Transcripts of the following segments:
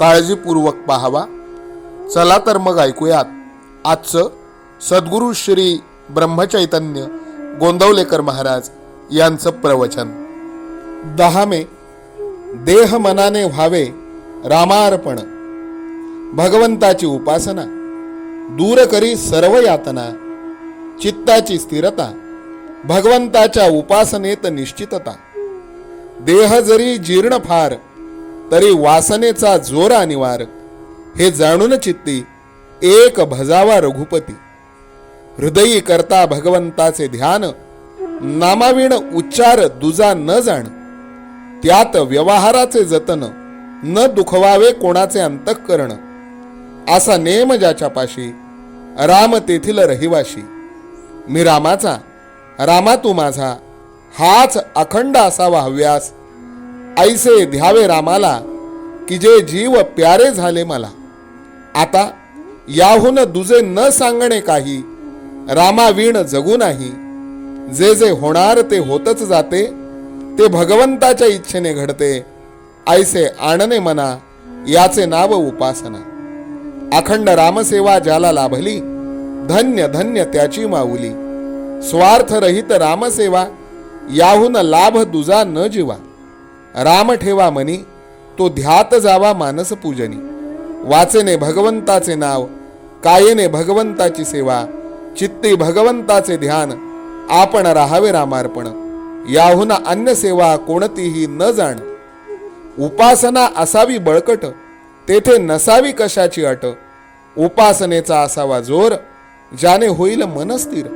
काळजीपूर्वक पाहावा. चला तर मग ऐकूयात. आजचं सद्गुरू श्री ब्रह्मचैतन्य गोंदवलेकर महाराज यांचं प्रवचन. दहा मे देह मनाने व्हावे रामार्पण. भगवंताची उपासना दूर करी सर्व यातना चित्ताची स्थिरता भगवंताच्या उपासनेत निश्चितता. देह जरी जीर्ण फार तरी वासनेचा जोर अनिवार हे जाणून चित्ती एक भजावा रघुपती. हृदयी करता भगवंताचे ध्यान नामाविण उच्चार दुजा न जाण त्यात व्यवहाराचे जतन न दुखवावे कोणाचे अंतःकरण असा नेम ज्याच्या पाशी राम तेथील रहिवाशी मी रामाचा रामा तू माझा हाच अखंड असावा हव्यास ऐसे ध्यावे रामाला की जे जीव प्यारे झाले मला. आता याहून दुजे न सांगणे काही रामावीण जगू नाही. जे जे होणार ते होतच जाते ते भगवंताच्या इच्छेने घडते. ऐसे आणणे मना याचे नाव उपासना. अखंड रामसेवा ज्याला लाभली धन्य धन्य त्याची माऊली. स्वार्थरहित रामसेवा याहून लाभ दुजा न जीवा. राम ठेवा मनी तो ध्यात जावा मानस पूजनी. वाचेने भगवंताचे नाव कायेने भगवंताची सेवा चित्ती भगवंताचे ध्यान आपण राहावे रामार्पण. याहून अन्य सेवा कोणतीही न जाण. उपासना असावी बळकट तेथे नसावी कशाची अट. उपासनेचा असावा जोर ज्याने होईल मनस्थिर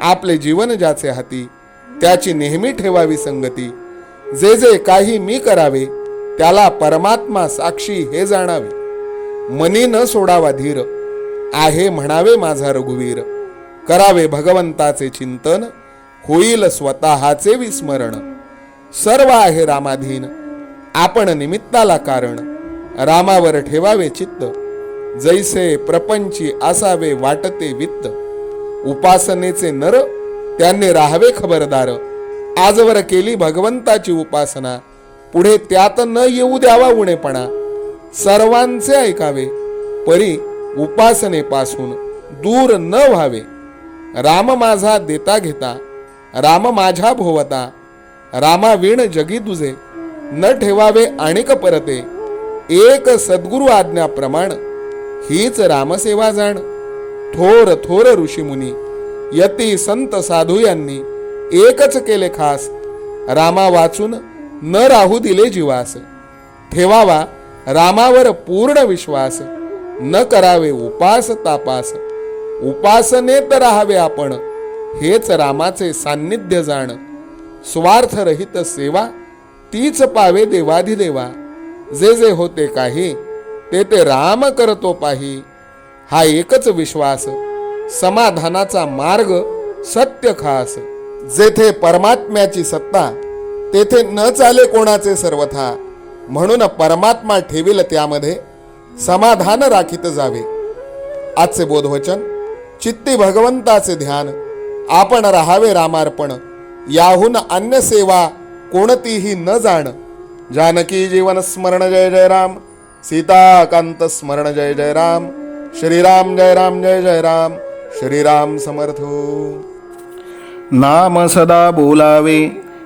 आपले जीवन ज्याचे हाती त्याची नेहमी ठेवावी संगती. जे जे काही मी करावे त्याला परमात्मा साक्षी हे जाणावे. मनी न सोडावा धीर आहे म्हणावे माझा रघुवीर. करावे भगवंताचे चिंतन होईल स्वतःचे विस्मरण. सर्व आहे रामाधीन आपण निमित्ताला कारण. रामावर ठेवावे चित्त जैसे प्रपंची असावे वाटते वित्त. उपासनेचे नर त्यांनी राहावे खबरदार. आजवर केली भगवंताची उपासना पुढे त्यात न येऊ द्यावा उणेपणा. सर्वांचे ऐकावे परी उपासनेपासून दूर न व्हावे. राम माझा देता घेता राम माझ्या भोवता रामाविण जगी तुझे न ठेवावे आणिक परते. एक सद्गुरु आज्ञाप्रमाण हीच रामसेवा जाण. थोर थोर ऋषीमुनी यती संत साधू यांनी एकच केले खास. रामा वाचून न राहू दिले जीवास. ठेवावा रामावर पूर्ण विश्वास. न करावे उपास तापास. उपासनेत राहावे आपण. हेच रामाचे सान्निध्य जाण. स्वार्थरहित सेवा तीच पावे देवाधिदेवा. जे जे होते काही ते ते राम करतो पाही. हा एकच विश्वास. समाधानाचा मार्ग सत्य खास. जेथे परमात्म्याची सत्ता तेथे न चाले कोणाचे सर्वथा. म्हणून परमात्मा ठेवील त्यामध्ये समाधान राखीत जावे. आजचे बोधवचन चित्ती भगवंताचे ध्यान आपण राहावे रामार्पण याहून अन्य सेवा कोणतीही न जाण. जानकी जीवन स्मरण जय जय राम. सीताकांत स्मरण जय जय राम. श्रीराम जय राम जय जय राम. श्रीराम समर्थ हो. नाम सदा बोलावे.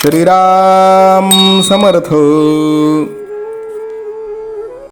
श्रीराम समर्थ।